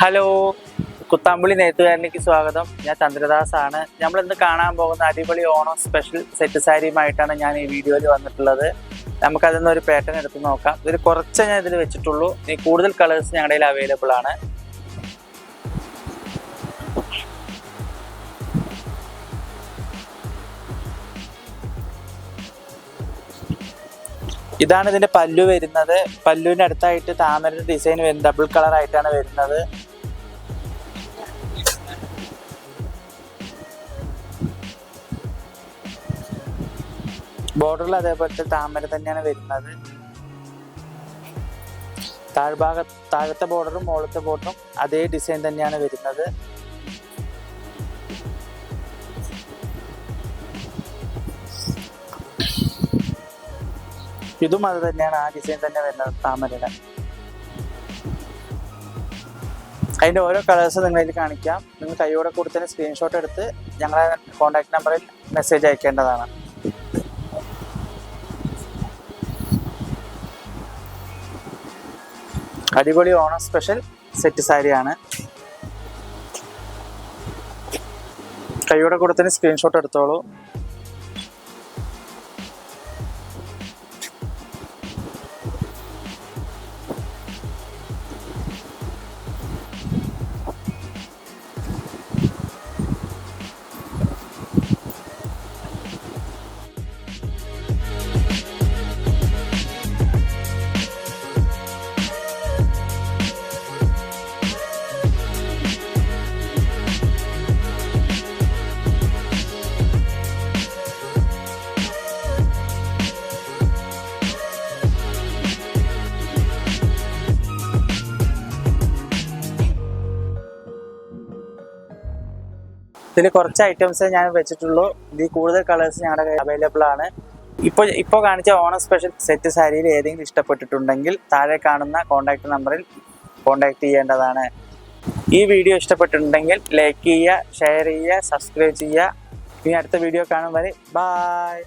Hello Kuthampully നെയ്ത്തുകാരനിലേക്ക് സ്വാഗതം. ഞാൻ ചന്ദ്രദാസ് ആണ് നമ്മൾ ഇന്ന് കാണാൻ പോകുന്ന അടിപൊളി ഓണം സ്പെഷ്യൽ സെറ്റ് സാരിയുമായിട്ടാണ് ഞാൻ ഈ വീഡിയോയിൽ വന്നിട്ടുള്ളത്. നമുക്കതിൽ നിന്ന് ഒരു പാറ്റേൺ എടുത്ത് നോക്കാം. ഇതിൽ കുറച്ചേ ഞാൻ ഇതിൽ വെച്ചിട്ടുള്ളൂ. ഇനി കൂടുതൽ കളേഴ്സ് ഞങ്ങളുടെ കയ്യിൽ അവൈലബിൾ ആണ്. ഇതാണ് ഇതിന്റെ പല്ലു വരുന്നത്. പല്ലുവിന്റെ അടുത്തായിട്ട് താമര ഡിസൈൻ വരുന്നത്. ഡബിൾ കളർ ആയിട്ടാണ് വരുന്നത്. ബോർഡറിൽ അതേപോലത്തെ താമര തന്നെയാണ് വരുന്നത്. താഴ്ഭാഗ താഴത്തെ ബോർഡറും മുകളത്തെ ബോർഡറും അതേ ഡിസൈൻ തന്നെയാണ് വരുന്നത്. ഇതും അത് തന്നെയാണ് ആ ഡിസൈൻ തന്നെ വരുന്നത് താമരയുടെ അതിന്റെ ഓരോ കളേഴ്സ് നിങ്ങളിൽ കാണിക്കാം. നിങ്ങൾ കൈയോടെ കൊടുത്തതിന് സ്ക്രീൻഷോട്ട് എടുത്ത് ഞങ്ങളെ കോൺടാക്ട് നമ്പറിൽ മെസ്സേജ് അയക്കേണ്ടതാണ്. അടിപൊളി ഓണം സ്പെഷ്യൽ സെറ്റ് സാരിയാണ് കൈയോടെ കൊടുത്തതിന് സ്ക്രീൻഷോട്ട് എടുത്തോളൂ. ഇതിൽ കുറച്ച് ഐറ്റംസ് ഞാൻ വെച്ചിട്ടുള്ളൂ. ഇതിൽ കൂടുതൽ കളേഴ്സ് ഞങ്ങളുടെ അവൈലബിൾ ആണ്. ഇപ്പോൾ ഇപ്പോൾ കാണിച്ച ഓണം സ്പെഷ്യൽ സെറ്റ് സാരിയിൽ ഏതെങ്കിലും ഇഷ്ടപ്പെട്ടിട്ടുണ്ടെങ്കിൽ താഴെ കാണുന്ന കോൺടാക്ട് നമ്പറിൽ കോൺടാക്ട് ചെയ്യേണ്ടതാണ്. ഈ വീഡിയോ ഇഷ്ടപ്പെട്ടിട്ടുണ്ടെങ്കിൽ ലൈക്ക് ചെയ്യുക ഷെയർ ചെയ്യുക സബ്സ്ക്രൈബ് ചെയ്യുക. ഇനി അടുത്ത വീഡിയോ കാണും വരെ. ബായ്